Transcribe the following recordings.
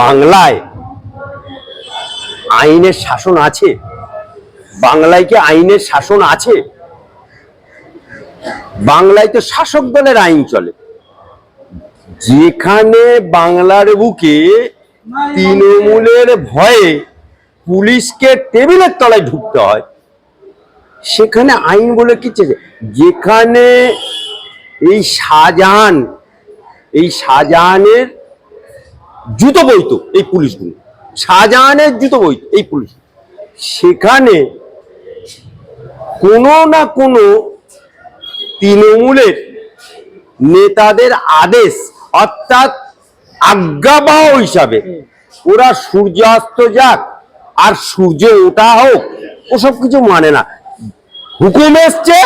বাংলায় আইনের শাসন আছে? বাংলায় কি আইনের শাসন আছে? বাংলায় তো শাসক দলের আইন চলে। যেখানে বাংলার বুকে তৃণমূলের ভয়ে পুলিশকে টেবিলের তলায় ঢুকতে হয়, সেখানে আইন বলে কিছু যেখানে এই শাহজাহান, এই শাহজাহানের জুতো বইতো এই পুলিশগুলো শাহজাহানের জুতো বইতো এই পুলিশ। সেখানে কোনো না কোনো তৃণমূলের নেতাদের আদেশ অর্থাৎ আজ্ঞাবাহ হিসাবে ওরা সূর্যাস্ত যাক আর সূর্য ওঠা হোক, ওসব কিছু মানে না। হুকুম এসছে,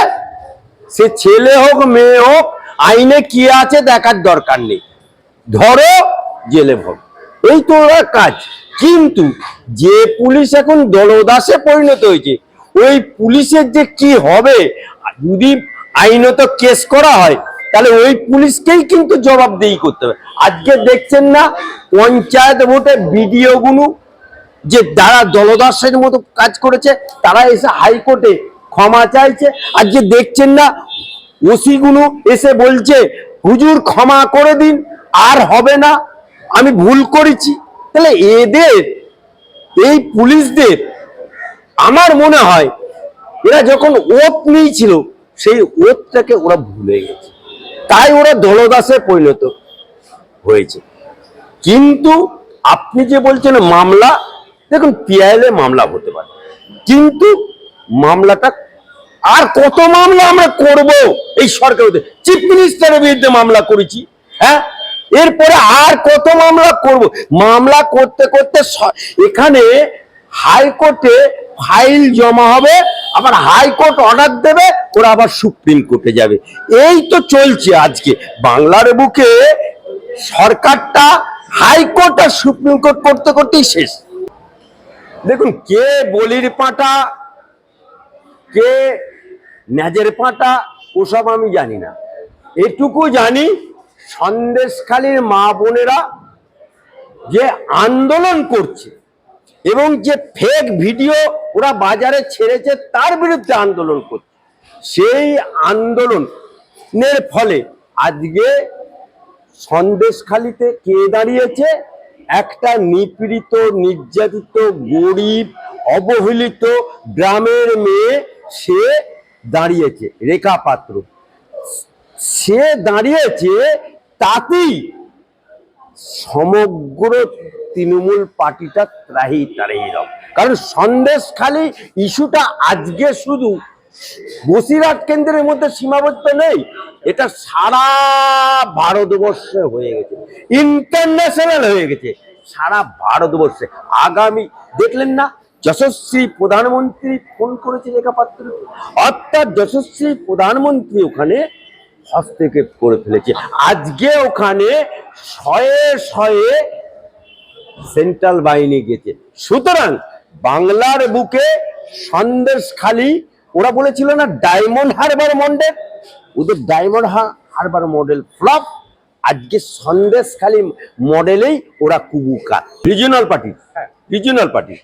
সে ছেলে হোক, মেয়ে হোক, আইনে কি আছে দেখার দরকার নেই। ধরো জেলে ভোগ। এই তো ওরা কাজ। কিন্তু যে পুলিশ এখন দলদাসে পরিণত হয়েছে, ওই পুলিশের যে কি হবে, যদি আইনত কেস করা হয়, তাহলে ওই পুলিশকেই কিন্তু জবাবদেহি করতে হবে। আজকে দেখছেন না, পঞ্চায়েত ভোটে বিডিও গুলো যে যারা দলদাসের মতো কাজ করেছে, তারা এসে হাইকোর্টে ক্ষমা চাইছে। আজকে দেখছেন না, ওসিগুলো এসে বলছে, হুজুর ক্ষমা করে দিন, আর হবে না। আমি ভুল করেছি। তাহলে এদের, এই পুলিশদের, আমার মনে হয় এরা যখন ওত নিয়েছিল, সেই ওতটাকে ওরা ভুলে গেছে। তাই ওরা দলদাসে পরিণত হয়েছে। কিন্তু আপনি যে বলছেন মামলা, দেখুন, পিআইএল মামলা হতে পারে। কিন্তু মামলাটা, আর কত মামলা আমরা করব? এই সরকার চিফ মিনিস্টারের বিরুদ্ধে মামলা করেছি হ্যাঁ? এরপরে আর কত মামলা করব? মামলা করতে করতে এখানে হাইকোর্টে ফাইল জমা হবে, আবার হাইকোর্ট অর্ডার দেবে, ওরা আবার সুপ্রিম কোর্টে যাবে। এই তো চলছে আজকে। বাংলার বুকে সরকারটা হাইকোর্ট আর সুপ্রিম কোর্ট করতে করতেই শেষ। দেখুন, কে বলির পাটা, কে ন্যাজের পাটা, ওসব আমি জানি না। এটুকু জানি সন্দেশখালীর মা বোনেরা যে আন্দোলন করছে এবং যে ফেক ভিডিও ওরা বাজারে ছেড়েছে, তার বিরুদ্ধে আন্দোলন করছে। সেই আন্দোলনের ফলে আজকে সন্দেশখালিতে কে দাঁড়িয়েছে? একটা নিপীড়িত, নির্যাতিত, গরিব, অবহেলিত গ্রামের মেয়ে সে দাঁড়িয়েছে, রেখা পাত্র। সে দাঁড়িয়েছে তাতেই সমগ্র তৃণমূল পার্টিটা ত্রাহি তারাই রব। কারণ সন্দেশ খালি ইস্যুটা আজকে শুধু বসিরহাট কেন্দ্রের মধ্যে সীমাবদ্ধ নেই, এটা সারা ভারতবর্ষে হয়ে গেছে। ইন্টারন্যাশনাল হয়ে গেছে, সারা ভারতবর্ষে। আগামী, দেখলেন না, যশস্বী প্রধানমন্ত্রী ফোন করেছে রেখা পাত্র অর্থাৎ যশস্বী প্রধানমন্ত্রী ওখানে হস্তক্ষেপ করে ফেলেছে। আজকে ওখানে শয়ে শয়ে সেন্ট্রাল বাহিনী গেছে। সুতরাং বাংলার বুকে সন্দেশ খালি ওরা বলেছিল না ডায়মন্ড হারবার মডেল? ওদের ডায়মন্ড হারবার মডেল ফ্লপ আজকে সন্দেশ খালি মডেলেই ওরা কুবুকা। Regional party regional party.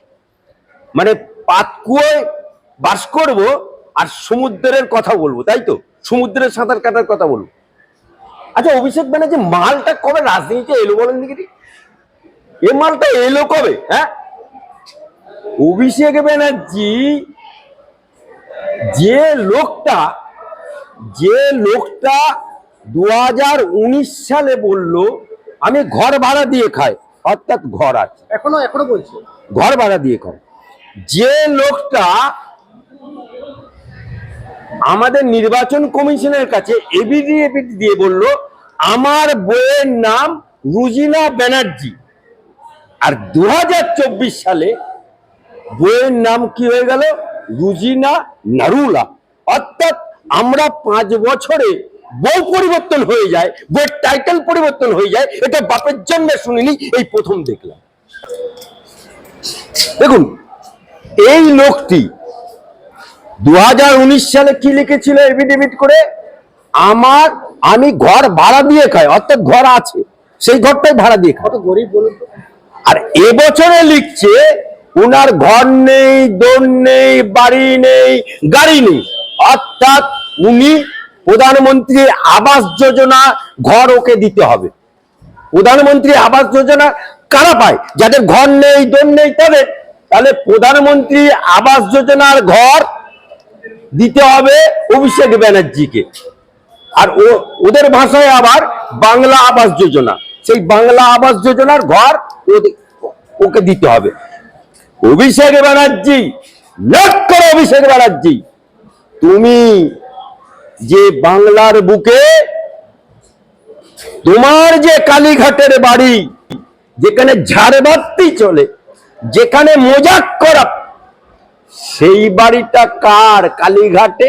মানে পাতকুয়োয় বাস করব আর সমুদ্রের কথা বলব তাই তো? সমুদ্রের সাঁতার কাটার কথা বলব। আচ্ছা অভিষেক ব্যানার্জি মালটা কবে রাজনীতিতে এলো বলেন দেখি। এ মালটা এলো কবে হ্যাঁ? অভিষেক ব্যানার্জি যে লোকটা যে লোকটা দু হাজার উনিশ সালে বলল আমি ঘর ভাড়া দিয়ে খাই। অর্থাৎ ঘর আছে। এখনও এখনও বলছে। ঘর ভাড়া দিয়ে খায় যে লোকটা আমাদের নির্বাচন কমিশনের কাছে এবিডিএপিটি দিয়ে বলল, আমার বইয়ের নাম রুজিনা ব্যানার্জি। আর দু হাজার চব্বিশ সালে বইয়ের নাম কি হয়ে গেল? রুজিনা নারুলা। অর্থাৎ আমরা পাঁচ বছরে বউ পরিবর্তন হয়ে যায়, বইয়ের টাইটেল পরিবর্তন হয়ে যায়, এটা বাপের জন্য শুনিনি, এই প্রথম দেখলাম। দেখুন, এই লোকটি দু হাজার উনিশ সালে কি লিখেছিল এফিডেভিট করে? আমার আমি ঘর ভাড়া দিয়ে খাই অর্থাৎ ঘর আছে সেই ঘরটাই ভাড়া দিয়ে খাই। গরিব বলুন আর এবছরে লিখছে উনার ঘর নেই দোর নেই বাড়ি নেই গাড়ি নেই। অর্থাৎ উনি প্রধানমন্ত্রী আবাস যোজনা ঘর ওকে দিতে হবে। প্রধানমন্ত্রী আবাস যোজনা কারা পায়? যাদের ঘর নেই দোর নেই তাদের তাহলে প্রধানমন্ত্রী আবাস যোজনার ঘর দিতে হবে অভিষেক ব্যানার্জিকে। আর ওদের ভাষায় আবার বাংলা আবাস যোজনা। সেই বাংলা আবাস যোজনার ঘর ওকে দিতে হবে। অভিষেক ব্যানার্জি লক্ষ অভিষেক ব্যানার্জি, তুমি যে বাংলার বুকে তোমার যে কালীঘাটের বাড়ি, যেখানে ঝাড়বাতি চলে, যেখানে মজাক করা সেই বাড়িটা কার? কালীঘাটে?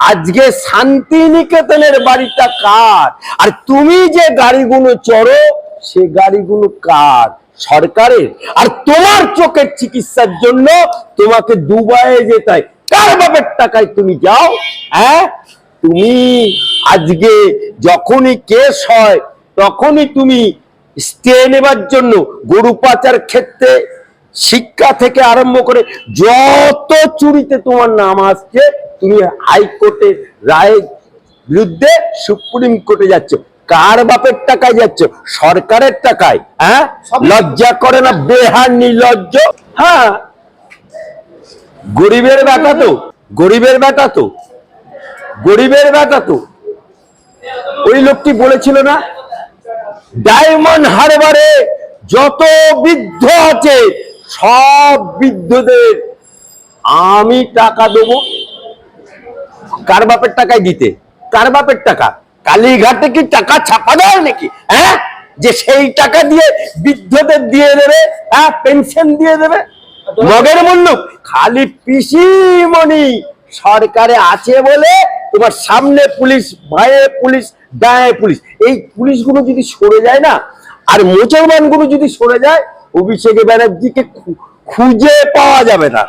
আজকে শান্তিনিকেতনের বাড়িটা কার? আর তুমি যে গাড়িগুলো চড়ো, সে গাড়িগুলো কার? সরকারের? আর তোমার চোখের চিকিৎসার জন্য তোমাকে দুবাইয়ে যেতে হয়। কার বাপের টাকায় তুমি যাও? হ্যাঁ? তুমি আজকে যখনই কেস হয়, তখনই তুমি স্টে নেবার জন্য গরু পাচার ক্ষেত্রে শিক্ষা থেকে আরম্ভ করে যত চুরিতে তোমার নাম আসছে তুমি হাইকোর্টের রায়ের বিরুদ্ধে সুপ্রিম কোর্টে যাচ্ছ। কার বাপের টাকায় যাচ্ছ? সরকারের টাকায় হ্যাঁ? লজ্জা করে না বেহার নির্লজ্জ? হ্যাঁ। গরিবের বেটা তো গরিবের বেটা তো গরিবের বেটা তো। ওই লোকটি বলেছিল না ডায়মন্ড হারবারে যত বৃদ্ধ আছে সব বৃদ্ধদের আমি টাকা দেবো। কার বাপের টাকায় দিতে? কার বাপের টাকা? কালীঘাটে কি টাকা ছাপা দেয় নাকি? হ্যাঁ? যে সেই টাকা দিয়ে বৃদ্ধদের দিয়ে দেবে হ্যাঁ পেনশন দিয়ে দেবে। মগের মূল্য খালি পিসিমণি সরকারে আছে বলে তোমার সামনে পুলিশ, ভয়ে পুলিশ, দায়ে পুলিশ। এই পুলিশগুলো যদি সরে যায় না, আর মুসলমানগুলো যদি সরে যায় অভিষেক ব্যানার্জিকে খুঁজে পাওয়া যাবে না।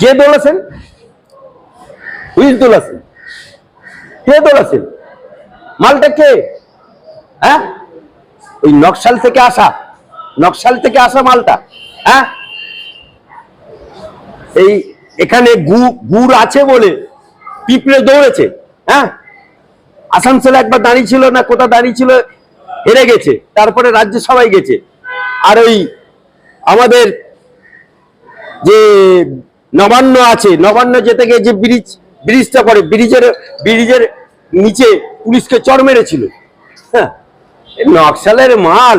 কে বলেছেন হুইল তোলাছেন কে তোলাছেন মালটা কে? হ্যাঁ? ওই নকশাল থেকে আসা। নকশাল থেকে আসা মালটা। হ্যাঁ? এই এখানে গুড় আছে বলে পিঁপড়ে দৌড়েছে। হ্যাঁ? আসানসোলে একবার দাঁড়িয়ে ছিল না কোথা দাঁড়িয়ে ছিল, হেরে গেছে। তারপরে রাজ্যসভায় গেছে। আর ওই আমাদের যে নবান্ন আছে, নবান্ন যেতে গিয়ে যে ব্রিজ, ব্রিজটা পড়ে ব্রিজের ব্রিজের নিচে পুলিশকে চর মেরেছিল। হ্যাঁ নকশালের মাল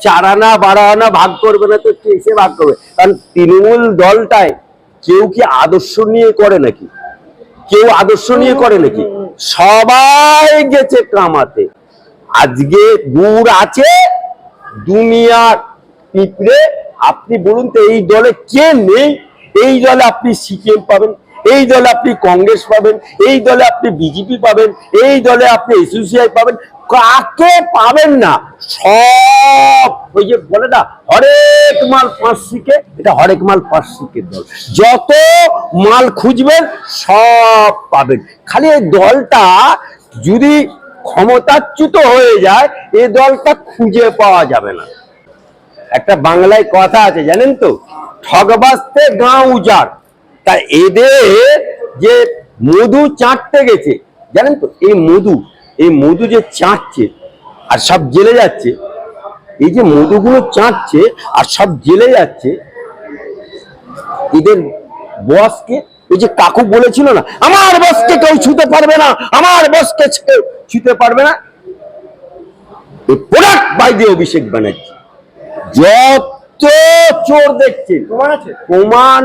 চার আনা বারো আনা ভাগ করবে না তো কিসে ভাগ করবে? কারণ তৃণমূল দলটায় কেউ কি আদর্শ নিয়ে করে নাকি? কেউ আদর্শ নিয়ে করে নাকি? সবাই গেছে কামাতে আজকে গুড় আছে, দুনিয়ার পিঁপড়ে আপনি বলুন তো, এই দলে কে নেই? এই দলে আপনি সিপিএম পাবেন, এই দলে আপনি কংগ্রেস পাবেন, এই দলে আপনি বিজেপি পাবেন, এই দলে আপনি এসোসিয়াই পাবেন, কাকে পাবেন না? সব। ওই যে বলে না, হরেক মাল পাঁচ শিখে এটা হরেক মাল পাঁচ শিখের দল। যত মাল খুঁজবেন, সব পাবেন। খালি এই দলটা যদি ক্ষমতাচ্যুত হয়ে যায়, এ দলটা খুঁজে পাওয়া যাবে না। একটা বাংলায় কথা আছে, জানেন তো? ঠগবাস্তে গাঁ উজাড়। তা এদের যে মধু চাটতে গেছে, জানেন তো? এই মধু এই মধু যে চাটছে আর সব জেলে যাচ্ছে, এই যে মধুগুলো চাটছে আর সব জেলে যাচ্ছে, এদের বসকে ওই যে কাকু বলেছিল না, আমার বসকে কেউ ছুতে পারবে না, আমার বসকে কেউ ছুতে পারবে না। প্রোডাক্ট বাই দিয়ে অভিষেক ব্যানার্জি। যত চোর দেখছেন প্রমাণ প্রমাণ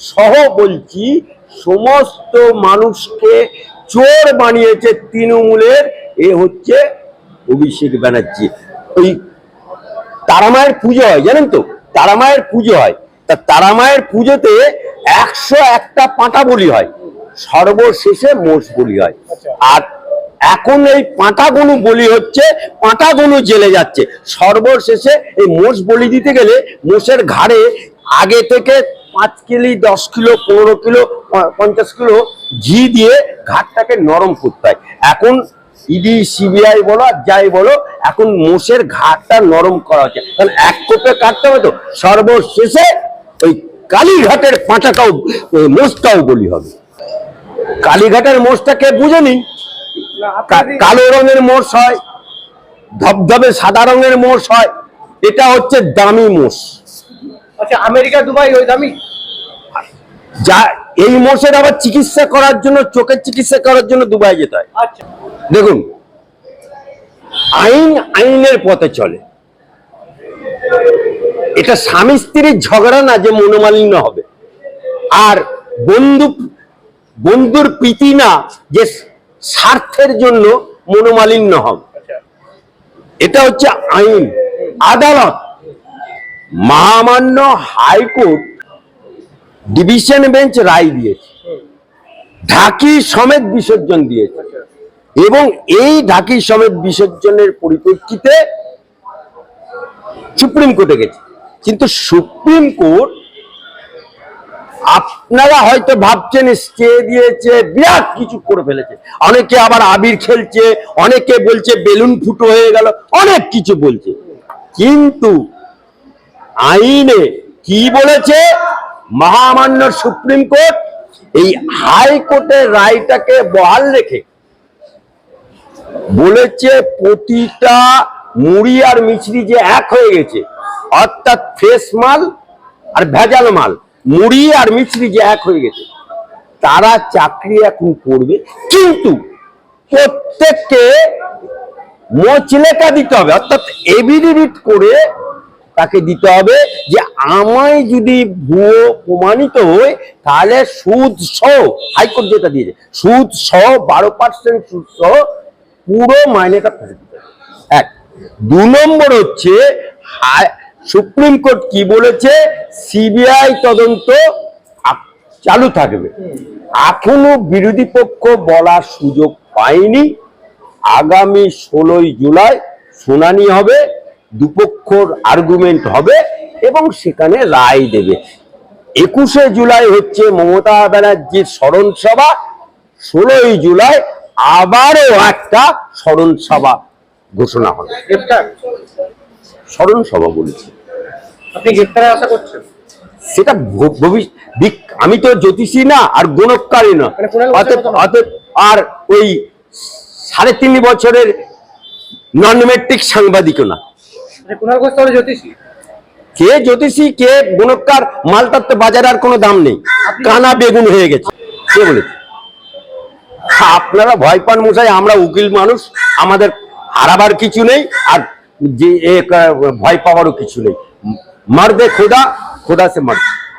সহ বলছি সমস্ত মানুষকে চোর বানিয়েছে তৃণমূলের। এ হচ্ছে অভিষেক ব্যানার্জি। ওই তারামায়ের পুজো হয় জানেন তো? তারামায়ের পুজো হয়। তা তারামায়ের পুজোতে একশো একটা পাঁটা বলি হয়। সর্বশেষে মোষ বলি হয়। আর এখন এই পাঁটাগুলো বলি হচ্ছে পাঁটা পাঁটাগুলো জেলে যাচ্ছে। সর্বশেষে এই মোষ বলি দিতে গেলে মোষের ঘাড়ে আগে থেকে পাঁচ কিলো দশ কিলো পনেরো কিলো পঞ্চাশ কিলো ঘি দিয়ে ঘাটটাকে নরম করতে হয়। এখন ইডি সিবিআই বলো আর যাই বলো এখন মোষের ঘাটটা নরম করা হচ্ছে। কারণ এক কোপে কাটতে হবে তো। সর্বশেষে ওই কালীঘাটের পাঁচাটাও মোষটাও বলি হবে। কালীঘাটের মোষটাকে বুঝে নিন না, কা- আপনাদের- কালো রঙের মোষ হয় ধবধবে সাদা রঙের মোষ হয় এটা হচ্ছে দামি মোষ। আচ্ছা আমেরিকা দুবাই ওই দামি? যা এই মোষের আবার চিকিৎসা করার জন্য চোখের চিকিৎসা করার জন্য দুবাই যেতে হয়। আচ্ছা। দেখুন আইন আইনের পথে চলে। এটা স্বামী স্ত্রীর ঝগড়া না যে মনোমালিন্য হবে। আর বন্ধু বন্ধুর প্রীতি না যে স্বার্থের জন্য মনোমালিন্য হবে আচ্ছা। এটা হচ্ছে আইন। আদালত মহামান্য হাইকোর্ট ডিভিশন বেঞ্চ রায় দিয়েছে। ঢাকি সমেত বিসর্জন দিয়েছে। আচ্ছা। এবং এই ঢাকি সমেত বিসর্জনের পরিপ্রেক্ষিতে সুপ্রিম কোর্টে গেছে। কিন্তু সুপ্রিম কোর্ট আপনারা হয়তো ভাবছেন স্টে দিয়েছে, বিরাট কিছু করে ফেলেছে। অনেকে আবার আবির খেলছে, অনেকে বলছে বেলুন ফুটো হয়ে গেল, অনেক কিছু বলছে। কিন্তু আইনে কি বলেছে? মহামান্য সুপ্রিম কোর্ট এই হাইকোর্টের রায়টাকে বহাল রেখে বলেছে, প্রতিটা মুড়ি আর মিছরি যে এক হয়ে গেছে, অর্থাৎ ফ্রেশ মাল আর ভেজাল মাল। মুড়ি আর মিছরি যে এক হয়ে গেছে, তারা চাকরি এখন করবে। কিন্তু প্রত্যেককে মোচলেকা দিতে হবে, অর্থাৎ এভিডেভিট করে তাকে দিতে হবে যে, আমায় যদি ভুয়ো প্রমাণিত হয়, তাহলে সুদ সহ, হাইকোর্ট যেটা দিয়েছে, সুদ সহ, বারো পার্সেন্ট সুদ সহ পুরো মাইনেটা ফেরত দিতে এক। দু নম্বর হচ্ছে সুপ্রিম কোর্ট কি বলেছে? সিবিআই তদন্ত চালু থাকবে। এখনও বিরোধী পক্ষ বলার সুযোগ পায়নি। আগামী ষোলোই জুলাই শুনানি হবে, দুপক্ষর আর্গুমেন্ট হবে এবং সেখানে রায় দেবে। একুশে জুলাই হচ্ছে মমতা ব্যানার্জির স্মরণ সভা ষোলোই জুলাই আবারও একটা স্মরণ সভা ঘোষণা হবে। স্মরণ সভা বলেছি। আপনি গ্রেপ্তারের আশা করছেন? সেটা আমি তো জ্যোতিষী না আর গণকারী না। মানে অতএব আর ওই সাড়ে তিন বছরের নন মেট্রিক সাংবাদিকও না। জ্যোতিষী? কে জ্যোতিষী কে গুণকার মালটার তো বাজারে আর কোনো দাম নেই। কানা বেগুন হয়ে গেছে। কে বলেছে? আপনারা ভয় পান মশাই আমরা উকিল মানুষ আমাদের হারাবার কিছু নেই আর যে এ, কা- ভয় পাওয়ারও কিছু নেই। মারবে খোদা খোদা সে মারবে।